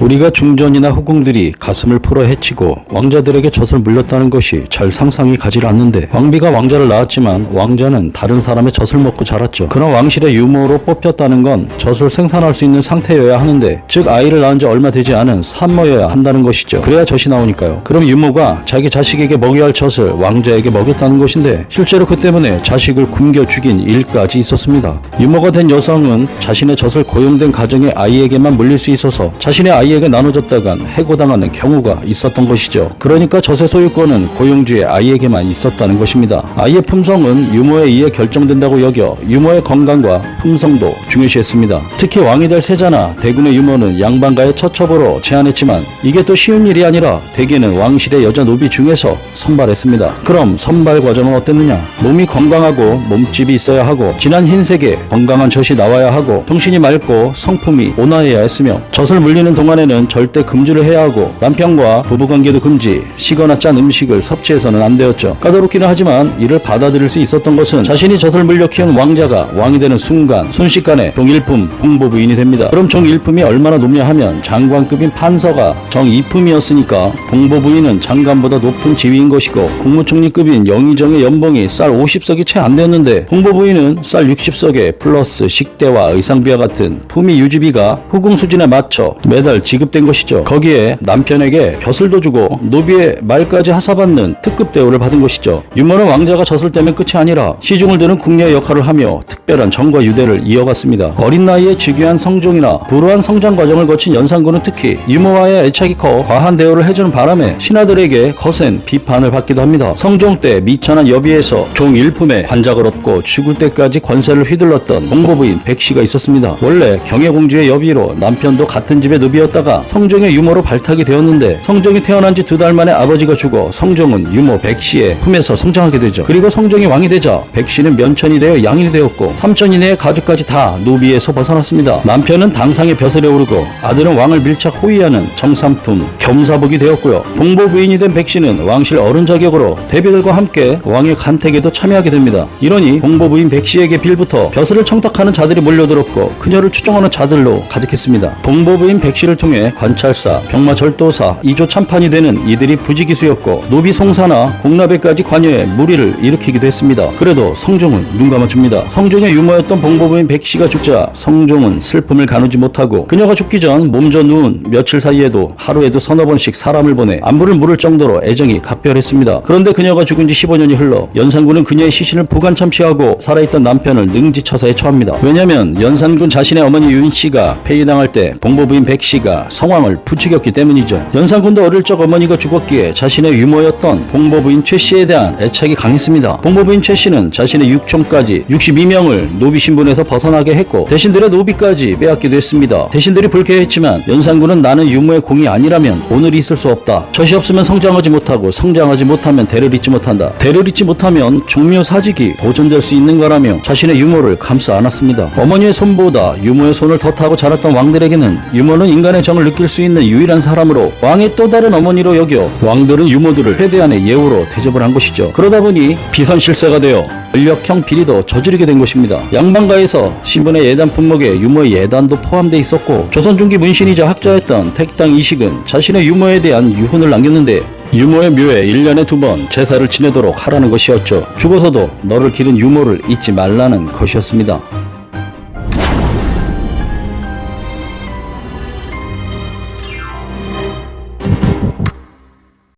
우리가 중전이나 후궁들이 가슴을 풀어 헤치고 왕자들에게 젖을 물렸다는 것이 잘 상상이 가지 않는데 왕비가 왕자를 낳았지만 왕자는 다른 사람의 젖을 먹고 자랐죠. 그런 왕실의 유모로 뽑혔다는 건 젖을 생산할 수 있는 상태여야 하는데 즉 아이를 낳은 지 얼마 되지 않은 산모여야 한다는 것이죠. 그래야 젖이 나오니까요. 그럼 유모가 자기 자식에게 먹여야 할 젖을 왕자에게 먹였다는 것인데 실제로 그 때문에 자식을 굶겨 죽인 일까지 있었습니다. 유모가 된 여성은 자신의 젖을 고용된 가정의 아이에게만 물릴 수 있어서 자신의 아이 에게 나눠줬다간 해고당하는 경우가 있었던 것이죠. 그러니까 젖의 소유권은 고용주의 아이에게만 있었다는 것입니다. 아이의 품성은 유모에 의해 결정된다고 여겨 유모의 건강과 품성도 중요시했습니다. 특히 왕이 될 세자나 대군의 유모는 양반가의 처첩으로 제안했지만 이게 또 쉬운 일이 아니라 대개는 왕실의 여자 노비 중에서 선발했습니다. 그럼 선발 과정은 어땠느냐? 몸이 건강하고 몸집이 있어야 하고 진한 흰색의 건강한 젖이 나와야 하고 정신이 맑고 성품이 온화해야 했으며 젖을 물리는 동안 에는 절대 금주를 해야 하고 남편과 부부관계도 금지 시거나 짠 음식을 섭취해서는 안 되었죠. 까다롭기는 하지만 이를 받아들일 수 있었던 것은 자신이 젖을 물려 키운 왕자가 왕이 되는 순간 순식간에 종일품 홍보 부인이 됩니다. 그럼 종일품이 얼마나 높냐 하면 장관급인 판서가 정이품이었으니까 홍보부인은 장관보다 높은 지위인 것이고 국무총리급인 영의정의 연봉이 쌀 50석이 채 안 되었는데 홍보 부인은 쌀 60석에 플러스 식대와 의상비와 같은 품위 유지비가 후궁 수준에 맞춰 매달 지급된 것이죠. 거기에 남편에게 벼슬도 주고 노비의 말까지 하사받는 특급 대우를 받은 것이죠. 유머는 왕자가 졌을 때면 끝이 아니라 시중을 드는 궁녀의 역할을 하며 특별한 정과 유대를 이어갔습니다. 어린 나이에 즉위한 성종이나 불우한 성장 과정을 거친 연산군은 특히 유머와의 애착이 커 과한 대우를 해주는 바람에 신하들에게 거센 비판을 받기도 합니다. 성종 때 미천한 여비에서 종 일품에 관작을 얻고 죽을 때까지 권세를 휘둘렀던 홍보부인 백씨가 있었습니다. 원래 경혜공주의 여비로 남편도 같은 집의 노비였다 가 성종의 유모로 발탁이 되었는데 성종이 태어난 지 두 달 만에 아버지가 죽어 성종은 유모 백씨의 품에서 성장하게 되죠. 그리고 성종이 왕이 되자 백씨는 면천이 되어 양인이 되었고 삼천 이내의 가족까지 다 노비에서 벗어났습니다. 남편은 당상의 벼슬에 오르고 아들은 왕을 밀착 호위하는 정삼품 겸사복이 되었고요. 공보부인이 된 백씨는 왕실 어른 자격으로 대비들과 함께 왕의 간택에도 참여하게 됩니다. 이러니 공보부인 백씨에게 빌부터 벼슬을 청탁하는 자들이 몰려들었고 그녀를 추종하는 자들로 가득했습니다. 공보부인 백씨를 통해 관찰사, 병마절도사, 이조 참판이 되는 이들이 부지기수였고 노비 송사나 공납에까지 관여해 무리를 일으키기도 했습니다. 그래도 성종은 눈 감아줍니다. 성종의 유모였던 봉보부인 백씨가 죽자 성종은 슬픔을 가누지 못하고 그녀가 죽기 전 몸져 누운 며칠 사이에도 하루에도 서너 번씩 사람을 보내 안부를 물을 정도로 애정이 각별했습니다. 그런데 그녀가 죽은 지 15년이 흘러 연산군은 그녀의 시신을 부관참시하고 살아있던 남편을 능지처사에 처합니다. 왜냐하면 연산군 자신의 어머니 유인 씨가 폐위당할 때 봉보부인 백 씨가 성왕을 부추겼기 때문이죠. 연산군도 어릴 적 어머니가 죽었기에 자신의 유모였던 봉보부인 최 씨에 대한 애착이 강했습니다. 봉보부인 최 씨는 자신의 육촌까지 62명을 노비 신분에서 벗어나게 했고 대신들의 노비까지 빼앗기도 했습니다. 대신들이 불쾌했지만 연산군은 나는 유모의 공이 아니라면 오늘이 있을 수 없다. 젖이 없으면 성장하지 못하고 성장하지 못하면 대를 잇지 못한다. 대를 잇지 못하면 종묘 사직이 보존될 수 있는 거라며 자신의 유모를 감싸 안았습니다. 어머니의 손보다 유모의 손을 더 타고 자랐던 왕들에게는 유모는 인간의 정을 느낄 수 있는 유일한 사람으로 왕의 또 다른 어머니로 여겨 왕들은 유모들을 회대안의 예우로 대접을 한 것이죠. 그러다 보니 비선실세가 되어 권력형 비리도 저지르게 된 것입니다. 양반가에서 신분의 예단 품목에 유모의 예단도 포함돼 있었고 조선 중기 문신이자 학자였던 택당 이식은 자신의 유모에 대한 유훈을 남겼는데 유모의 묘에 1년에 두 번 제사를 지내도록 하라는 것이었죠. 죽어서도 너를 기른 유모를 잊지 말라는 것이었습니다.